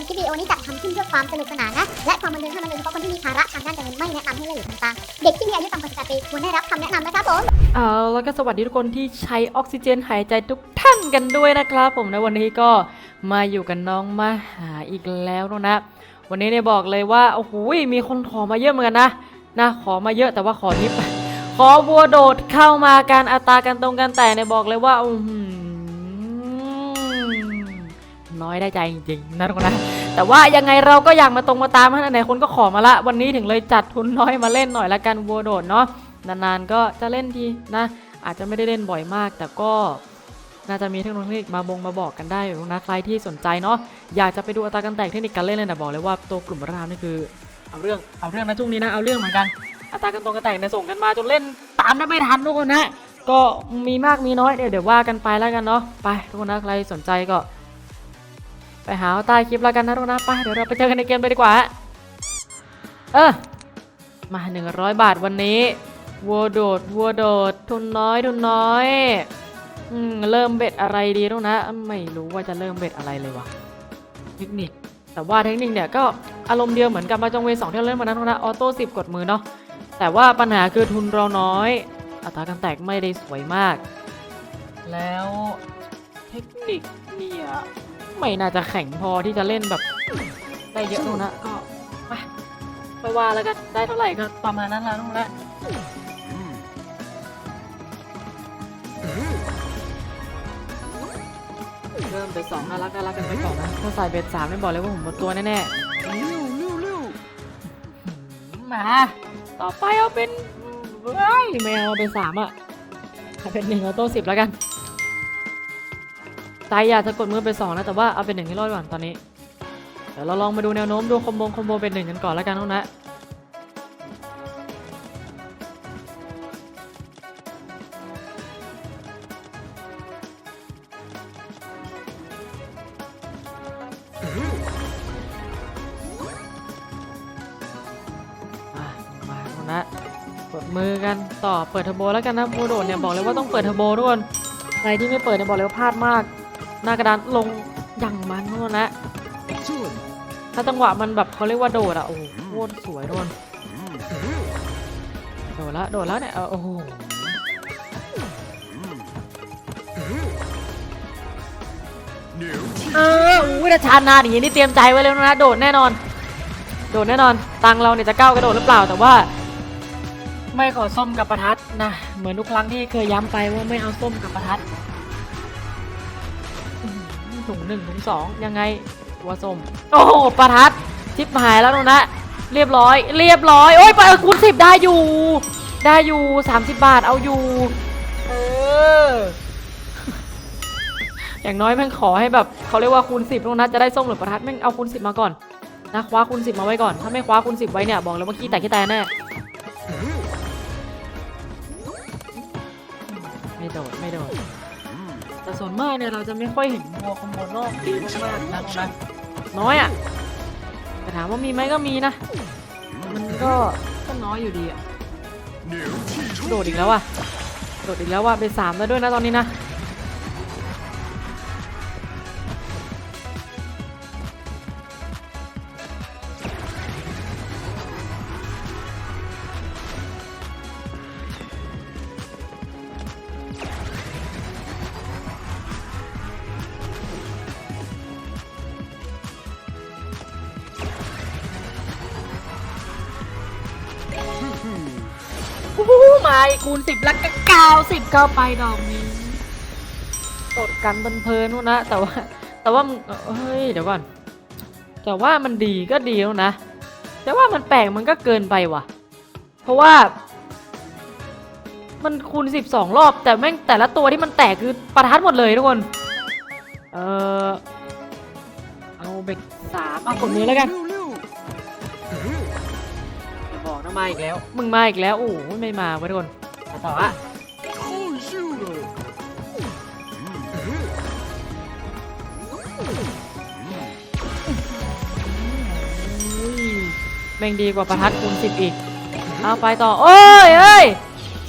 มคลิปวิดีโอนี้จัดทำขึ้นเพื่อความสนุกสนานนะ และความบันเทิงเท่านั้นโดยเฉพาะคนที่มีภาระทางด้านการเงินไม่แนะนำให้เล่นหรือทำตามเด็กที่มีอายุต่ำกว่า18ปีควรได้รับคำแนะนำนะครับผมเอาแล้วก็สวัสดีทุกคนที่ใช้ออกซิเจนหายใจทุกท่านกันด้วยนะครับผมในวันนี้ก็มาอยู่กับน้องมาหาอีกแล้วนะ วันนี้เนี่ยบอกเลยว่าโอ้โหมีคนขอมาเยอะเหมือนกันนะนะขอมาเยอะแต่ว่าขอนิบขอวัวโดดเข้ามาการอัตราการตรงกันแต่เนี่ยบอกเลยว่าอื้อหือ น้อยได้ใจจริงๆนะทุกคนนะแต่ว่ายังไงเราก็อยากมาตรงมาตามฮะไหนคนก็ขอมาละวันนี้ถึงเลยจัดทุนน้อยมาเล่นหน่อยละกันวัวโดดเนาะนานๆก็จะเล่นทีนะ อาจจะไม่ได้เล่นบ่อยมาก แต่ก็น่าจะมีเทคโนโลยีมาบงมาบอกกันได้อยู่นะใครที่สนใจเนาะอยากจะไปดูอัตราการแตกเทคนิคการเล่นเลยนะบอกเลยว่าตัวกลุ่มรามนี่คือเอาเรื่องเอาเรื่องนะช่วงนี้นะเอาเรื่องเหมือนกันอัตราการตรงการแตกเนี่ยส่งกันมาจนเล่นตามได้ไม่ทันทุกคนนะก็มีมากมีน้อยเดี๋ยวเดี๋ยวว่ากันไปแล้วกันเนาะไปทุกคนนะใครสนใจก็ หาเอาใต้คลิปแล้วกันนะทุกนนะไปเดี๋ยวเราไปเจอกันในเกมเลยดีกว่า เออมา 100 บาทวันนี้วัวโดดวัวโดด ทุนน้อยทุนน้อยอืมเริ่มเบ็ดอะไรดีทุกนะ ไม่รู้ว่าจะเริ่มเบ็ดอะไรเลยวะเทคนิคแต่ว่าเทคนิคเนี่ยก็อารมณ์เดียวเหมือนกับมาจงเวสองที่เราเล่นมานั้นทุกนนะออโต้สิบกดมือเนาะแต่ว่าปัญหาคือทุนเราน้อย อัตราการแตกไม่ได้สวยมาก แล้วเทคนิคเนี่ย ไม่น่าจะแข็งพอที่จะเล่นแบบ ได้เยอะทุกคนนะก็ไปไปว่าแล้วก็ได้เท่าไหร่ก็ประมาณนั้นแล้วทุกคนนะเริ่มเบ็ดสองน่ารักน่ารักกันไปก่อนนะถ้าใส่เบ็ดสามไม่บอกเลยว่าผมหมดตัวแน่ๆมาต่อไปเอาเป็นเฮ้ยไม่เอาเป็นสามอะเอาเป็นหนึ่งเอาโต้สิบแล้วกัน ใจอยากจะกดมือเป็นสองนะแต่ว่าเอาเป็นหนึ่งให้รอดก่อนตอนนี้เดี๋ยวเราลองมาดูแนวโน้มดูคอมโบคอมโบเป็นหนึ่งกันก่อนแล้วกันทุกนะมาทุกนะเปิดมือกันต่อเปิดเทอร์โบแล้วกันนะโมโดดเนี่ยบอกเลยว่าต้องเปิดเทอร์โบทุกคนใครที่ไม่เปิดเนี่ยบอกเลยว่าพลาดมาก หน้ากระดานลงอย่างมันทุกคนนะถ้าจังหวะมันแบบเขาเรียกว่าโดดอะโอ้โหโคตรสวยทุกคนโดดล้วโดดล้วเนี่ยเออโอ้โหเอออุ้ยถ้าชานาอย่างนี้นี่เตรียมใจไว้แล้วนะ โดดแน่นอน โดดแน่นอน ตังเราเนี่ยจะก้าวกระโดดหรือเปล่าแต่ว่า ไม่ขอส้มกับประทัดนะ เหมือนทุกครั้งที่เคยย้ำไปว่าไม่เอาส้มกับประทัด ถุงหนึ่งถุงสองยังไงว่าส้มโอ้โหประทัดชิปหายแล้วตรงนะ เรียบร้อย เรียบร้อยโอ้ยไปคูณสิบได้อยู่ ได้อยู่สามสิบบาทเอาอยู่เอออย่างน้อยแม่งขอให้แบบเขาเรียกว่าคูณสิบตรงนั้นจะได้ส้มหรือประทัดแม่งเอาคูณสิบมาก่อนนะคว้าคูณสิบมาไว้ก่อน ถ้าไม่คว้าคูณสิบไว้เนี่ยบอกเลยว่าขี้แตกขี้แตนแน่ไม่โดดไม่โดด แต่ส่วนมากเนี่ยเราจะไม่ค่อยเห็นวัวขโมยนอกดีมากๆนะนะน้อยอะแต่ถามว่ามีไหมก็มีนะ มันก็ก็น้อยอยู่ดีอะโดดอีกแล้วอะโดดอีกแล้วว่ะเป็นสามแล้วด้วยนะตอนนี้นะ คูณสิบแล้วก็เก้าสิบเข้าไปดอกนี้กดกันเพลินๆนู่นนะ แต่ว่า แต่ว่ามึงเฮ้ยเดี๋ยวก่อน แต่ว่ามันดีก็ดีแล้วนะ แต่ว่ามันแปลกมันก็เกินไปว่ะ เพราะว่า มันคูณสิบสองรอบ แต่แม่งแต่ละตัวที่มันแตกคือประทัดหมดเลยทุกคน เออเอาเบ็ดสามเอากดมือแล้วกัน มาอีกแล้วมึงมาอีกแล้วโอ้ยไม่มาเว้ยทุกคนมาต่ออะแม่งดีกว่าประทัดคูณสิบอีกเอาไปต่อโอ้ยเฮ้ย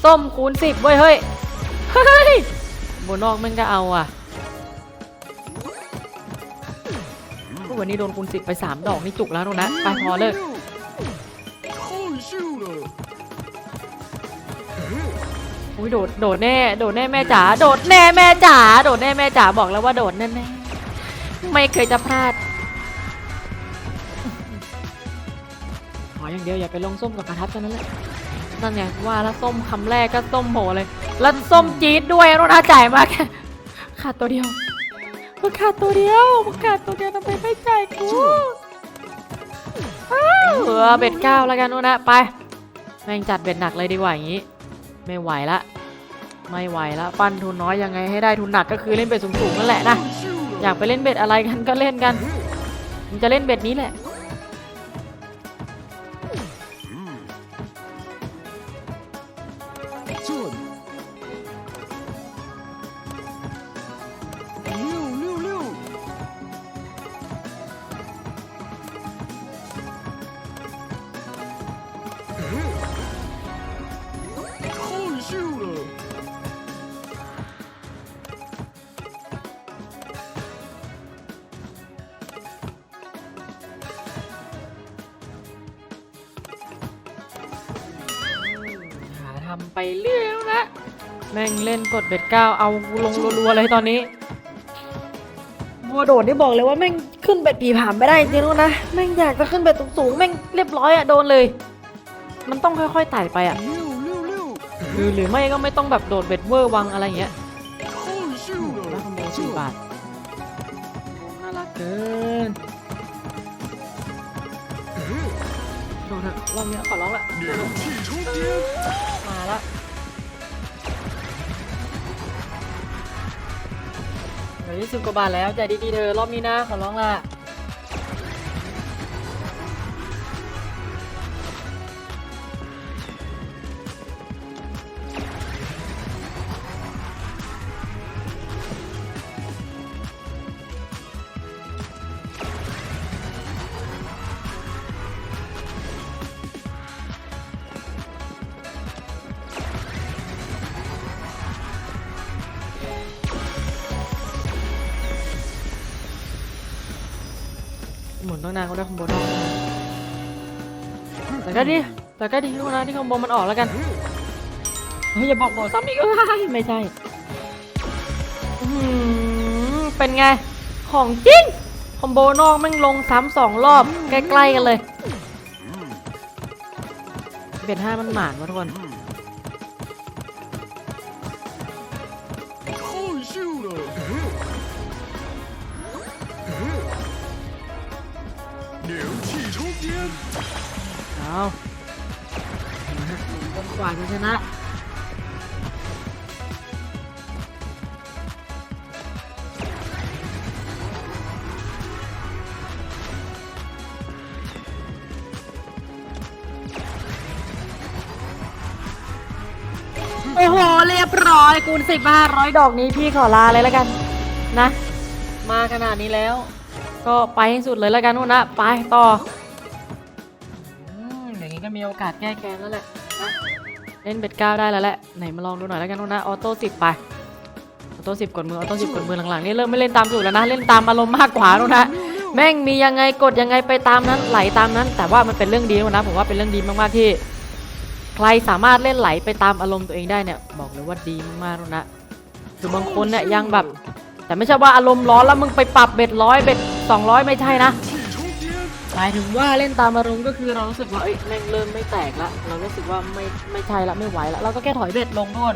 ส้มคูณสิบเว้ยเฮ้ยเฮ้ยบนนอกมันก็เอาอะวันนี้โดนคูณสิบไปสามดอกนี่จุกแล้วนะไปพอเลิก อุ้ยโดดโดดแน่โดดแน่แม่จ๋าโดดแน่แม่จ๋าโดดแน่แม่จ๋าบอกแล้วว่าโดดแน่แน่ๆไม่เคยจะพลาดขออย่างเดียวอย่าไปลงส้มกับกระทับเท่านั้นแหละนั่นไงว่าแล้วส้มคำแรกก็ส้มโหเลย แล้วส้มจี๊ดด้วยรู้น่าจ่ายมากขาดตัวเดียวมันขาดตัวเดียวมันขาดตัวเดียวทำไมไม่จ่ายกูอ้าว เออเบ็ดเก้าแล้วกันนู้นนะไปแม่งจัดเบ็ดหนักเลยดีกว่าอย่างนี้ ไม่ไหวละ ไม่ไหวละปั้นทุนน้อยยังไงให้ได้ทุนหนักก็คือเล่นเบ็ดสูงๆนั่นแหละนะอยากไปเล่นเบ็ดอะไรกันก็เล่นกันมันจะเล่นเบ็ดนี้แหละำไปเรื่อยแล้วนะ แม่งเล่นกดเบ็ดเก้าเอาลงรัวๆเลยตอนนี้ บัวโดดได้บอกเลยว่าแม่งขึ้นเบ็ดผีผามไม่ได้จริงแล้วนะ แม่งอยากจะขึ้นเบ็ดสูงๆแม่งเรียบร้อยอะโดนเลย มันต้องค่อยๆไต่ไปอะคือหรือไม่ก็ไม่ต้องแบบโดดเบ็ดเวอร์วังอะไรเงี้ยราคาโมสี่บาทน่ารักเกินโดนเอะรอบนี้ขอร้องละ มาละเหลือยี่สิบกว่าบาทแล้วใจดีๆเธอรอบนี้นะขอร้องละ มุนต้องนานก็ได้คอมโบได้แต่ก็ดีแต่ก็ดีทุกคนนะที่คอมโบมันออกแล้วกันเฮ้ยอย่าบอกบอกซ้ำอีกเอ้ยไม่ใช่อื้อหือเป็นไงของจริงคอมโบนอกแม่งลงซ้ำสองรอบใกล้ๆกันเลยเบ็ดห้ามันหมานวะทุกคน เอาจนกว่าจะชนะโอ้โห เรียบร้อยคูณสิบห้าร้อยดอกนี้พี่ขอลาเลยแล้วกันนะ มาขนาดนี้แล้ว ก็ไปให้สุดเลยแล้วกันนู่นนะ ไปต่อ ก็มีโอกาสแก้แค้นแล้วแหละเล่นเบ็ดเก้าได้แล้วแหละไหนมาลองดูหน่อยแล้วกันนะออโต้สิบไปออโต้สิบกดมือออโต้สิบกดมือหลังๆนี่เริ่มไม่เล่นตามสูตรแล้วนะเล่นตามอารมณ์มากกว่าแล้วนะแม่งมียังไงกดยังไงไปตามนั้นไหลตามนั้น แต่ว่ามันเป็นเรื่องดีแล้วนะผมว่าเป็นเรื่องดีมากๆที่ ใครสามารถเล่นไหลไปตามอารมณ์ตัวเองได้เนี่ย บอกเลยว่าดีมากๆแล้วนะคือบางคนเนี่ยยังแบบ แต่ไม่ใช่ว่าอารมณ์ร้อนแล้วมึงไปปรับเบ็ดร้อยเบ็ดสองร้อยไม่ใช่นะ หมายถึงว่าเล่นตามอารมณ์ก็คือเรารู้สึกว่าเอ้ยแม่งเริ่มไม่แตกละเรารู้สึกว่าไม่ไม่ใช่ละไม่ไหวละเราก็แค่ถอยเบ็ดลงโน่น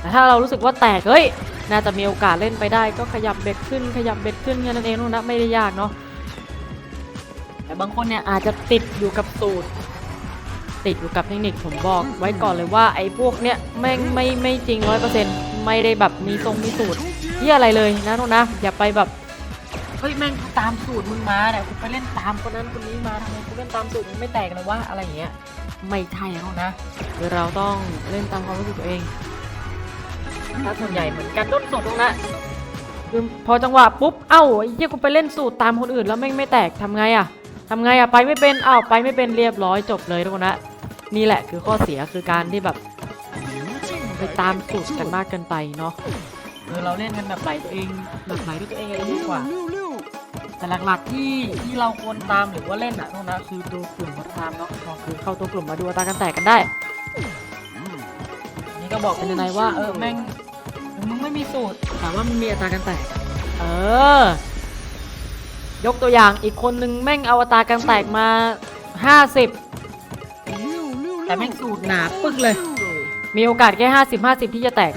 แต่ถ้าเรารู้สึกว่าแตกเฮ้ยน่าจะมีโอกาสเล่นไปได้ก็ขยับเบ็ดขึ้นขยับเบ็ดขึ้นแค่นั้นเองนู่นนะไม่ได้ยากเนาะแต่บางคนเนี่ยอาจจะติดอยู่กับสูตร ติดอยู่กับเทคนิคผมบอกไว้ก่อนเลยว่าไอ้พวกเนี้ยแม่งไม่ไม่จริงร้อยเปอร์เซ็นต์ไม่ได้แบบมีทรงมีสูตร冲天！เหียอะไรเลยนะนู่นนะอย่าไปแบบ เฮ้ยแม่งกูตามสูตรมึงมาเนี่ยกูไปเล่นตามคนนั้นคนนี้มาทำไมกูเล่นตามสูตรมึงไม่แตกเลยว่าอะไรเงี้ยไม่ใช่แล้วนะคือเราต้องเล่นตามความรู้สึกตัวเองถ้าส่วนใหญ่เหมือนกันต้นสูตรตรงนั้นคือพอจังหวะปุ๊บเอ้าไอ้เหี้ยกูไปเล่นสูตรตามคนอื่นแล้วแม่งไม่แตกทำไงอะทำไงอะไปไม่เป็นเอ้าไปไม่เป็นเรียบร้อยจบเลยทุกคนนะนี่แหละคือข้อเสียคือการที่แบบไปตามสูตรกันมากเกินไปเนาะเออเราเล่นกันแบบไหลตัวเองแบบไหลด้วยตัวเองอะไรดีกว่า แต่หลักๆที่ที่เราควรตามหรือว่าเล่นอะน้องนะคือดูกลุ่มมาตามเนาะก็คือเข้าตัวกลุ่มมาดูอัตราการแตกกันได้นี่ก็บอกเป็นในว่าเออแม่งมึงไม่มีสูตรแต่ว่ามันมีอัตราการแตก เออ ยกตัวอย่างอีกคนนึงแม่งเอาอัตราการแตกมา50แต่แม่งสูตรหนาปึ๊กเลย มีโอกาสแค่50 50ที่จะแตก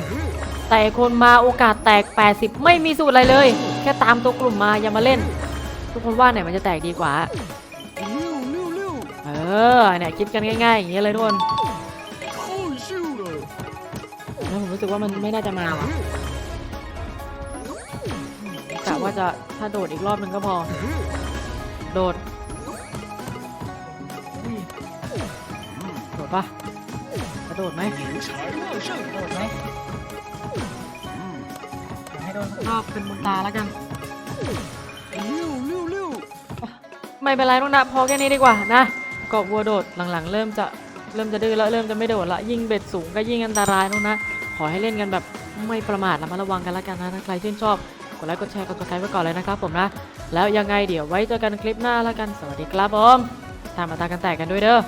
แต่อีกคนมาโอกาสแตก80ไม่มีสูตรอะไรเลย แค่ตามตัวกลุ่มมาอย่ามาเล่น ทุกคนว่าไหนมันจะแตกดีกว่า เออเนี่ยคิดกันง่ายๆอย่างนี้เลยทุกคนแล้วผมรู้สึกว่ามันไม่น่าจะมาว่ะกะว่าจะถ้าโดดอีกรอบนึงก็พอ โดด โดดปะกระโดดไหมโดดไหมให้โดนรอบเป็นมุนตาแล้วกัน ไม่เป็นไรน้องนะพอแค่นี้ดีกว่านะเกาะวัวโดดหลังๆ เริ่มจะเริ่มจะดื้อแล้วเริ่มจะไม่โดดละยิ่งเบ็ดสูงก็ยิ่งอันตรายน้องนะ ขอให้เล่นกันแบบไม่ประมาทระมัดระวังกันละกันนะถ้าใครชื่นชอบกดไลค์กดแชร์กดติดตามไว้ก่อนเลยนะครับผมนะ แล้วยังไงเดี๋ยวไว้เจอกันคลิปหน้าละกันสวัสดีครับผมตามมาตากันแตกกันด้วยเด้อ